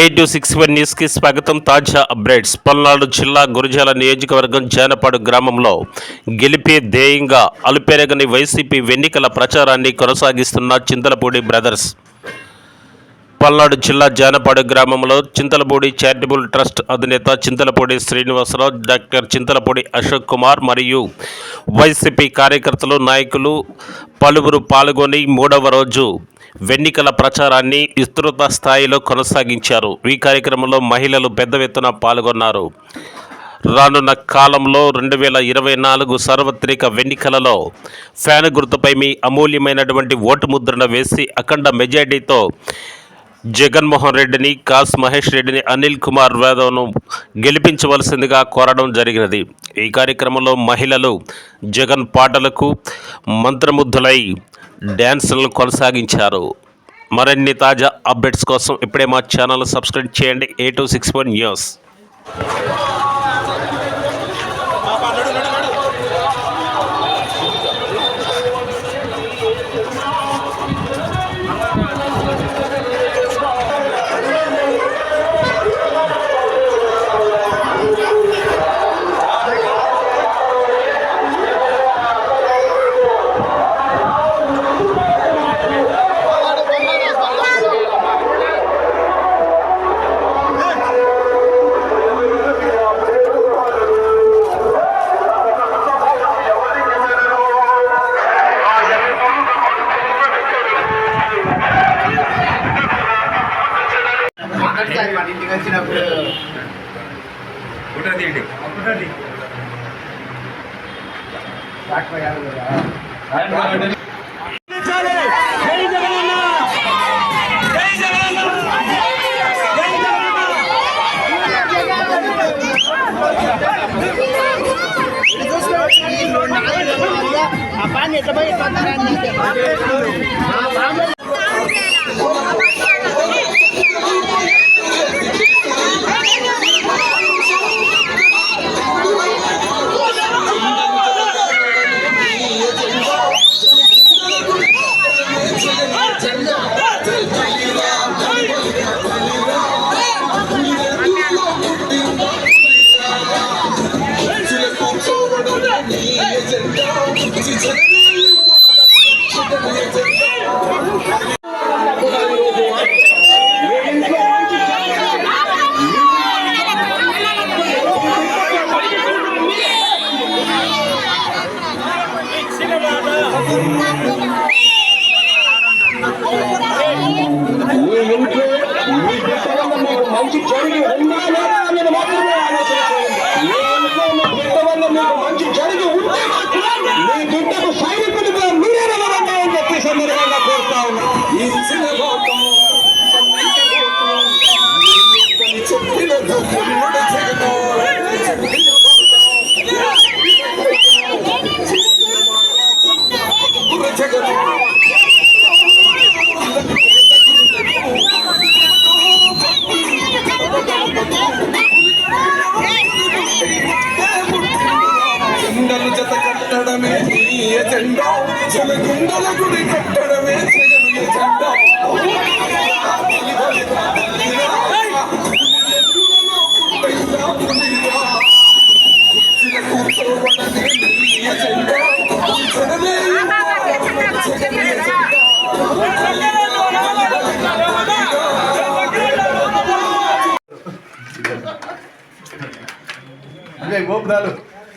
Eight two six one న్యూస్కి స్వాగతం. తాజా అప్డేట్స్. పల్నాడు జిల్లా గురజాల నియోజకవర్గం జానపాడు గ్రామంలో గెలిపే ధ్యేయంగా అలుపెరగని వైసీపీ ఎన్నికల ప్రచారాన్ని కొనసాగిస్తున్న చింతలపూడి బ్రదర్స్. పల్నాడు జిల్లా జానపాడు గ్రామంలో చింతలపూడి చారిటబుల్ ట్రస్ట్ అధినేత చింతలపూడి శ్రీనివాసరావు డాక్టర్ చింతలపూడి అశోక్ కుమార్ మరియు వైసీపీ కార్యకర్తలు నాయకులు పలువురు పాల్గొని మూడవ రోజు ఎన్నికల ప్రచారాన్ని విస్తృత స్థాయిలో కొనసాగించారు. ఈ కార్యక్రమంలో మహిళలు పెద్ద ఎత్తున పాల్గొన్నారు. రానున్న కాలంలో రెండు వేల ఇరవై నాలుగు సార్వత్రిక ఎన్నికలలో ఫ్యాన్ గుర్తుపై మీ అమూల్యమైనటువంటి ఓటు ముద్రను వేసి అఖండ మెజార్టీతో జగన్మోహన్ రెడ్డిని కాస్ మహేష్ రెడ్డిని అనిల్ కుమార్ యాదవ్ను గెలిపించవలసిందిగా కోరడం జరిగినది. ఈ కార్యక్రమంలో మహిళలు జగన్ పాటలకు మంత్రముగ్ధులై డ్యాన్సులను కొనసాగించారు. మరిన్ని తాజా అప్డేట్స్ కోసం ఇప్పుడే మా ఛానల్ సబ్స్క్రైబ్ చేయండి. A two six one news. మొదటిసారి మన ఇంటికి వచ్చినప్పుడు. ఫోటో తీయండి. ఆ పాన్ని ఎట్లా పోయి ఎట్లా మీ కట్టడమే జెండా? ఎజెండా జలగుండల గుడి కట్టడమే జగన్ జెండా. అదే గోపురాలు.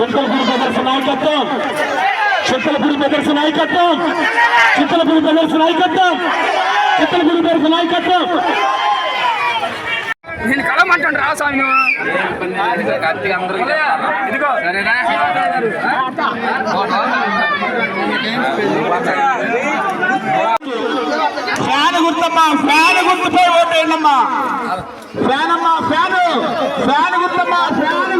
చింతలపూడి ప్రదర్శన నాయకత్వం. చింతలపూడి ప్రదర్శన నాయకత్వం. చింతలపూడి ప్రదర్శన నాయకత్వం. చింతలపూడి ప్రదర్శన నాయకత్వం. నేను కలమంటాను రా స్వామి. ఇదిగో. సరేనా? ఫ్యాన్ గుర్తమ్మా ఫ్యాన్ గుర్తుపై ఓటేయండమ్మా ఫ్యాన్ అమ్మా ఫ్యాన్. ఫ్యాన్ గుర్తమ్మా ఫ్యాన్.